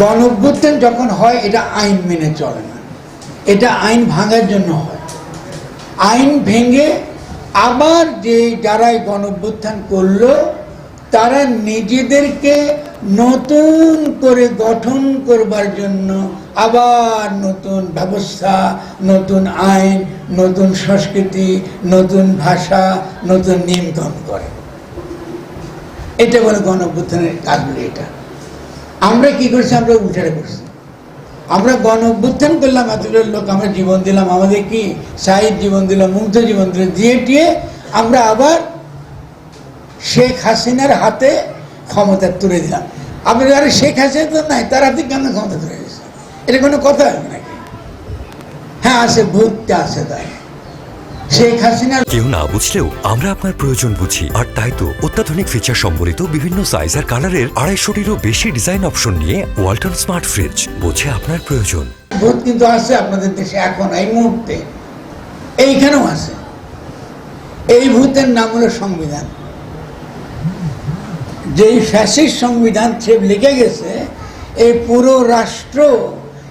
গণ অভ্যুত্থান যখন হয়, এটা আইন মেনে চলে না। এটা আইন ভাঙার জন্য হয়। আইন ভেঙে আবার যে যারাই গণ অভ্যুত্থান করল, তারা নিজেদেরকে নতুন করে গঠন করবার জন্য আবার নতুন ব্যবস্থা, নতুন আইন, নতুন সংস্কৃতি, নতুন ভাষা, নতুন নিয়মকানুন করে। এটা বলে গণ অভ্যুত্থানের কাজগুলো এটা। আমরা কি করছি? আমরা উল্টারে করছি। আমরা গণ অভ্যুত্থান করলাম, এতগুলো লোক আমরা জীবন দিলাম, আমাদের কি সাহিদ জীবন দিলাম মুগ্ধ জীবন দিল, দিয়ে টিয়ে আমরা আবার শেখ হাসিনার হাতে ক্ষমতা তুলে দিলাম। আপনি যারা শেখ হাসিনা তো নাই, তার হাতে কেন ক্ষমতা তুলে দিয়েছে এটা কোনো কথা নাকি? হ্যাঁ আছে, ভূতটা আছে তাই শেখ হাসিনার কেউ না বুঝলেও আমরা আপনার প্রয়োজন বুঝি। আর তাই তো অত্যাধুনিক ফিচার সম্বলিত বিভিন্ন সাইজ আর কালারের আড়াইশোটিরও বেশি ডিজাইন অপশন নিয়ে ওয়ালটন স্মার্ট ফ্রিজ বোঝে আপনার প্রয়োজন। ভূত কিন্তু আছে আপনাদের দেশে এখন এই মুহূর্তে। এইখানেও আছে। এই ভূতের নাম হলো সংবিধান। যেই ফ্যাসিস্ট সংবিধান সে লিখে গেছে এই পুরো রাষ্ট্র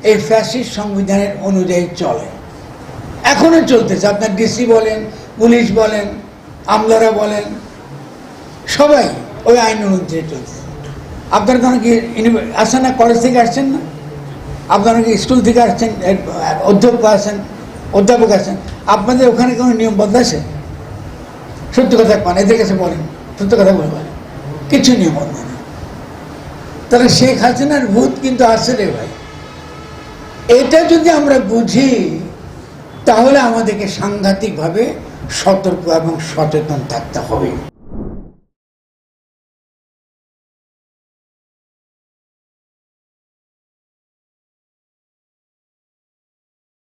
এই ফ্যাসিস্ট সংবিধানের অনুযায়ী চলে। এখনও চলতেছে। আপনার ডিসি বলেন পুলিশ বলেন আমলারা বলেন সবাই ওই আইন অনুযায়ী চলছে আপনার কোনো কি আসেন না? কলেজ থেকে আসছেন না? আপনারা কি স্কুল থেকে আসছেন? এ, অধ্যক্ষ আছেন? অধ্যাপক আছেন? আপনাদের ওখানে কোনো নিয়ম বদলাছে সত্য কথা পান এদের কাছে বলেন সত্য কথা বলে বলেন। কিছু নিয়ম বদলে না তাহলে শেখ হাসিনার ভূত কিন্তু আছে রে ভাই। এটা যদি আমরা বুঝি তাহলে আমাদেরকে সাংঘাতিকভাবে সতর্ক এবং সচেতন থাকতে হবে।